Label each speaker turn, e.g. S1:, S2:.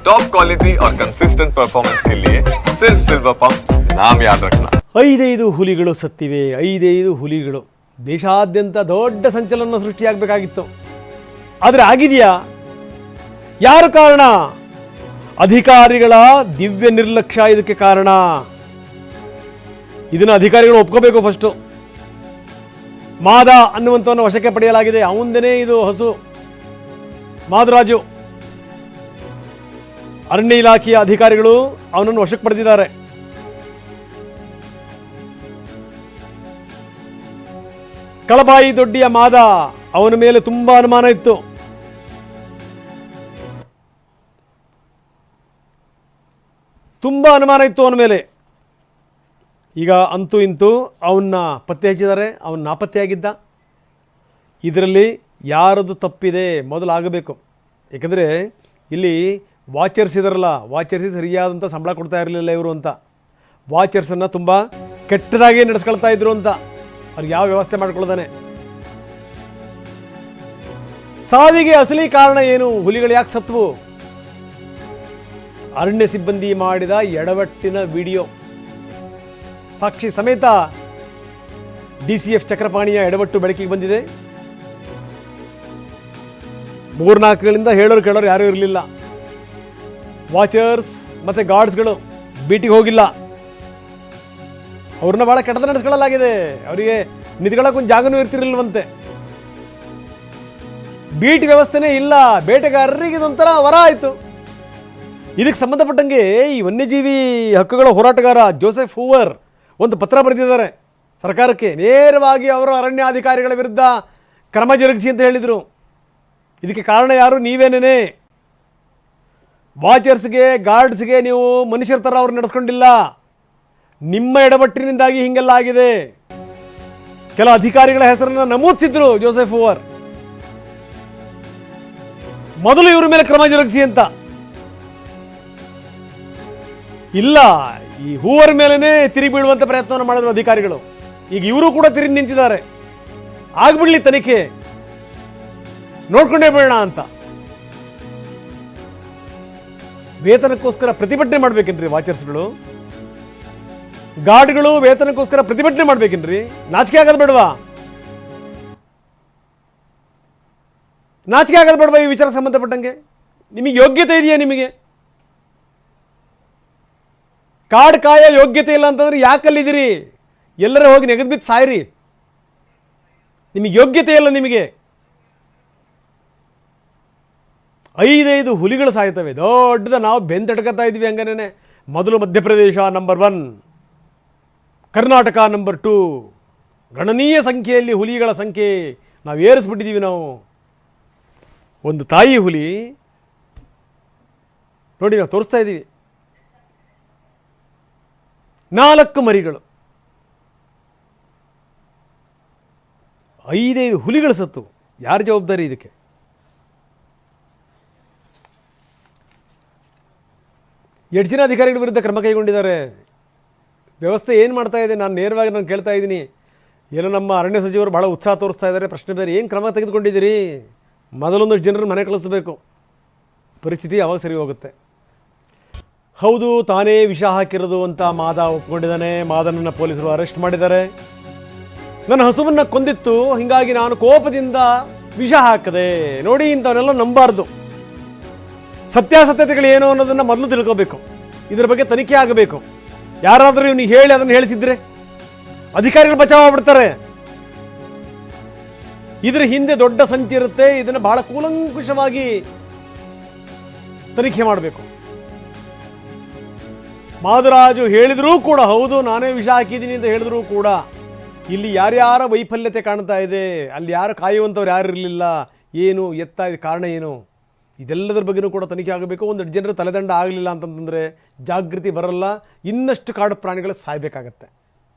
S1: Top quality और consistent performance के लिए सिर्फ सिल्वर पंप नाम याद रखना
S2: ಐದೈದು ಹುಲಿಗಳು ಸತ್ತಿವೆ ಐದೈದು ಹುಲಿಗಳು ದೇಶಾದ್ಯಂತ ದೊಡ್ಡ ಸಂಚಲನ ಸೃಷ್ಟಿಯಾಗಬೇಕಾಗಿತ್ತು ಆದರೆ ಆಗಿದೆಯಾ ಯಾರು ಕಾರಣ ಅಧಿಕಾರಿಗಳ ದಿವ್ಯ ನಿರ್ಲಕ್ಷ್ಯ ಇದಕ್ಕೆ ಕಾರಣ ಇದನ್ನು ಅಧಿಕಾರಿಗಳು ಒಪ್ಕೋಬೇಕು ಫಸ್ಟು ಮಾದ ಅನ್ನುವಂಥವನ್ನು ವಶಕ್ಕೆ ಪಡೆಯಲಾಗಿದೆ ಅವಂದನೇ ಇದು ಹಸು ಮಾದರಾಜು ಅರಣ್ಯ ಇಲಾಖೆಯ ಅಧಿಕಾರಿಗಳು ಅವನನ್ನು ವಶಕ್ಕೆ ಪಡೆದಿದ್ದಾರೆ. ಕಳಬಾಯಿ ದೊಡ್ಡಿಯ ಮಾದ ಅವನ ಮೇಲೆ ತುಂಬಾ ಅನುಮಾನ ಇತ್ತು. ತುಂಬಾ ಅನುಮಾನ ಇತ್ತು ಅವನ ಮೇಲೆ. ಈಗ ಅಂತೂ ಇಂತೂ ಅವನ್ನ ಪತ್ತೆ ಹಚ್ಚಿದ್ದಾರೆ, ಅವನು ನಾಪತ್ತೆಯಾಗಿದ್ದ. ಇದರಲ್ಲಿ ಯಾರದು ತಪ್ಪಿದೆ ಮೊದಲು ಆಗಬೇಕು ಏಕೆಂದರೆ ಇಲ್ಲಿ ವಾಚರ್ಸ್ ವಾಚರ್ಸಿಗೆ ಸರಿಯಾದಂಥ ಸಂಬಳ ಕೊಡ್ತಾ ಇರಲಿಲ್ಲ ಇವರು ಅಂತ. ವಾಚರ್ಸನ್ನು ತುಂಬ ಕೆಟ್ಟದಾಗಿ ನಡೆಸ್ಕೊಳ್ತಾ ಇದ್ರು ಅಂತ. ಅವ್ರಿಗೆ ಯಾವ ವ್ಯವಸ್ಥೆ ಮಾಡ್ಕೊಳ್ದಾನೆ ಸಾವಿಗೆ ಅಸಲಿ ಕಾರಣ ಏನು? ಹುಲಿಗಳು ಯಾಕೆ ಸತ್ವು? ಅರಣ್ಯ ಸಿಬ್ಬಂದಿ ಮಾಡಿದ ಎಡವಟ್ಟಿನ ವಿಡಿಯೋ. ಸಾಕ್ಷಿ ಸಮೇತ ಡಿ ಸಿ ಎಫ್ ಚಕ್ರಪಾಣಿಯ ಎಡವಟ್ಟು ಬೆಳಕಿಗೆ ಬಂದಿದೆ. ಮೂರ್ನಾಲ್ಕುಗಳಿಂದ ಹೇಳೋರು ಕೇಳೋರು ಯಾರೂ ಇರಲಿಲ್ಲ. ವಾಚರ್ಸ್ ಮತ್ತು ಗಾರ್ಡ್ಸ್ಗಳು ಬೀಟಿಗೆ ಹೋಗಿಲ್ಲ. ಅವ್ರನ್ನ ಭಾಳ ಕೆಟ್ಟದ ನಡೆಸ್ಕೊಳ್ಳಲಾಗಿದೆ. ಅವರಿಗೆ ನಿಂತ್ಕೊಳ್ಳೋಕೆ ಒಂದು ಜಾಗನೂ ಇರ್ತಿರ್ಲಿಲ್ವಂತೆ. ಬೀಟ್ ವ್ಯವಸ್ಥೆನೇ ಇಲ್ಲ. ಬೇಟೆಗಾರರಿಗೆ ಇದೊಂಥರ ವರ ಆಯಿತು. ಇದಕ್ಕೆ ಸಂಬಂಧಪಟ್ಟಂಗೆ ಈ ವನ್ಯಜೀವಿ ಹಕ್ಕುಗಳ ಹೋರಾಟಗಾರ ಜೋಸೆಫ್ ಹೂವರ್ ಒಂದು ಪತ್ರ ಬರೆದಿದ್ದಾರೆ. ಸರ್ಕಾರಕ್ಕೆ ನೇರವಾಗಿ ಅವರು ಅರಣ್ಯಾಧಿಕಾರಿಗಳ ವಿರುದ್ಧ ಕ್ರಮ ಜರುಗಿಸಿ ಅಂತ ಹೇಳಿದರು. ಇದಕ್ಕೆ ಕಾರಣ ಯಾರು? ನೀವೇನೇನೆ? ವಾಚರ್ಸ್ಗೆ ಗಾರ್ಡ್ಸ್ಗೆ ನೀವು ಮನುಷ್ಯರ ಥರ ಅವ್ರು ನಡೆಸ್ಕೊಂಡಿಲ್ಲ. ನಿಮ್ಮ ಎಡಬಟ್ಟಿನಿಂದಾಗಿ ಹಿಂಗೆಲ್ಲ ಆಗಿದೆ. ಕೆಲ ಅಧಿಕಾರಿಗಳ ಹೆಸರನ್ನು ನಮೂದಿಸಿದ್ರು ಜೋಸೆಫ್ ಓವರ್. ಮೊದಲು ಇವ್ರ ಮೇಲೆ ಕ್ರಮ ಜರುಗಿಸಿ ಅಂತ. ಇಲ್ಲ, ಈ ಹೂವರ್ ಮೇಲೇನೆ ತಿರುಗಿ ಬೀಳುವಂತ ಪ್ರಯತ್ನವನ್ನು ಮಾಡಿದ್ರು ಅಧಿಕಾರಿಗಳು. ಈಗ ಇವರು ಕೂಡ ತಿರುಗಿ ನಿಂತಿದ್ದಾರೆ. ಆಗ್ಬಿಡ್ಲಿ ತನಿಖೆ. ನೋಡ್ಕೊಂಡೇ ಬಿಡೋಣ ಅಂತ. ವೇತನಕ್ಕೋಸ್ಕರ ಪ್ರತಿಭಟನೆ ಮಾಡ್ಬೇಕೇನ್ರಿ ವಾಚರ್ಸ್ಗಳು? ಗಾರ್ಡ್ಗಳು ವೇತನಕ್ಕೋಸ್ಕರ ಪ್ರತಿಭಟನೆ ಮಾಡ್ಬೇಕೇನ್ರಿ? ನಾಚಿಕೆ ಆಗದ ಬೇಡವಾ? ನಾಚಿಕೆ ಆಗದ ಬೇಡವಾ ಈ ವಿಚಾರ ಸಂಬಂಧಪಟ್ಟಂಗೆ? ನಿಮಗೆ ಯೋಗ್ಯತೆ ಇದೆಯಾ ನಿಮಗೆ? ಕಾರ್ಡ್ ಕಾಯ ಯೋಗ್ಯತೆ ಇಲ್ಲ ಅಂತಂದ್ರೆ ಯಾಕಲ್ಲಿದ್ದೀರಿ? ಎಲ್ಲರೂ ಹೋಗಿ ನೆಗೆದು ಬಿದ್ದು ಸಾಯ್ರಿ. ನಿಮಗೆ ಯೋಗ್ಯತೆ ಇಲ್ಲ ನಿಮಗೆ. ಐದೈದು ಹುಲಿಗಳು ಸಾಯ್ತವೆ ದೊಡ್ಡದ ನಾವು ಬೆಂತಡ್ಕತ್ತಾ ಇದ್ವಿ ಹಂಗನೇ. ಮೊದಲು Madhya Pradesh number one Karnataka number two ಗಣನೀಯ ಸಂಖ್ಯೆಯಲ್ಲಿ ಹುಲಿಗಳ ಸಂಖ್ಯೆ ನಾವು ಏರಿಸ್ಬಿಟ್ಟಿದ್ದೀವಿ ನಾವು. ಒಂದು ತಾಯಿ ಹುಲಿ, ನೋಡಿ ನಾವು ತೋರಿಸ್ತಾ ಇದ್ದೀವಿ. ನಾಲ್ಕು ಮರಿಗಳು. ಐದೈದು ಹುಲಿಗಳು ಸತ್ತು. ಯಾರ ಜವಾಬ್ದಾರಿ ಇದಕ್ಕೆ? ಎಷ್ಟು ಜನ ಅಧಿಕಾರಿಗಳ ವಿರುದ್ಧ ಕ್ರಮ ಕೈಗೊಂಡಿದ್ದಾರೆ. ವ್ಯವಸ್ಥೆ ಏನು ಮಾಡ್ತಾ ಇದೆ? ನಾನು ನೇರವಾಗಿ ನಾನು ಕೇಳ್ತಾ ಇದ್ದೀನಿ. ಏನೋ ನಮ್ಮ ಅರಣ್ಯ ಸಚಿವರು ಭಾಳ ಉತ್ಸಾಹ ತೋರಿಸ್ತಾ ಇದ್ದಾರೆ. ಪ್ರಶ್ನೆ ಬೇರೆ, ಏನು ಕ್ರಮ ತೆಗೆದುಕೊಂಡಿದ್ದೀರಿ? ಮೊದಲೊಂದಷ್ಟು ಜನರನ್ನು ಮನೆ ಕಳಿಸಬೇಕು. ಪರಿಸ್ಥಿತಿ ಯಾವಾಗ ಸರಿ ಹೋಗುತ್ತೆ? ಹೌದು, ತಾನೇ ವಿಷ ಹಾಕಿರೋದು ಅಂತ ಮಾದ ಒಪ್ಕೊಂಡಿದ್ದಾನೆ. ಮಾದನನ್ನು ಪೊಲೀಸರು ಅರೆಸ್ಟ್ ಮಾಡಿದ್ದಾರೆ. ನನ್ನ ಹಸುವನ್ನು ಕೊಂದಿತ್ತು. ಹೀಗಾಗಿ ನಾನು ಕೋಪದಿಂದ ವಿಷ ಹಾಕದೆ ನೋಡಿ ಇಂಥವನ್ನೆಲ್ಲ ನಂಬಾರ್ದು. ಸತ್ಯಾಸತ್ಯತೆಗಳು ಏನು ಅನ್ನೋದನ್ನು ಮೊದಲು ತಿಳ್ಕೋಬೇಕು. ಇದರ ಬಗ್ಗೆ ತನಿಖೆ ಆಗಬೇಕು. ಯಾರಾದರೂ ಇವನಿಗೆ ಹೇಳಿ ಅದನ್ನು ಹೇಳಿಸಿದ್ರೆ ಅಧಿಕಾರಿಗಳು ಬಚಾವ್ ಆಗ್ಬಿಡ್ತಾರೆ. ಇದರ ಹಿಂದೆ ದೊಡ್ಡ ಸಂಚಿ ಇರುತ್ತೆ, ಇದನ್ನು ಬಹಳ ಕೂಲಂಕುಷವಾಗಿ ತನಿಖೆ ಮಾಡಬೇಕು. ಮಾದರಾಜು ಹೇಳಿದರೂ ಕೂಡ, ಹೌದು, ನಾನೇ ವಿಷ ಹಾಕಿದ್ದೀನಿ ಅಂತ ಹೇಳಿದ್ರೂ ಕೂಡ, ಇಲ್ಲಿ ಯಾರ್ಯಾರ ವೈಫಲ್ಯತೆ ಕಾಣ್ತಾ ಇದೆ, ಅಲ್ಲಿ ಯಾರು ಕಾಯುವಂಥವ್ರು ಯಾರು ಇರಲಿಲ್ಲ, ಏನು ಎತ್ತ ಕಾರಣ ಏನು? ಇದೆಲ್ಲದರ ಬಗ್ಗೆನೂ ಕೂಡ ತನಿಖೆ ಆಗಬೇಕು. ಒಂದೆರಡು ಜನರು ತಲೆದಂಡ ಆಗಲಿಲ್ಲ ಅಂತಂತಂದರೆ ಜಾಗೃತಿ ಬರಲ್ಲ. ಇನ್ನಷ್ಟು ಕಾಡು ಪ್ರಾಣಿಗಳು ಸಾಯಬೇಕಾಗತ್ತೆ.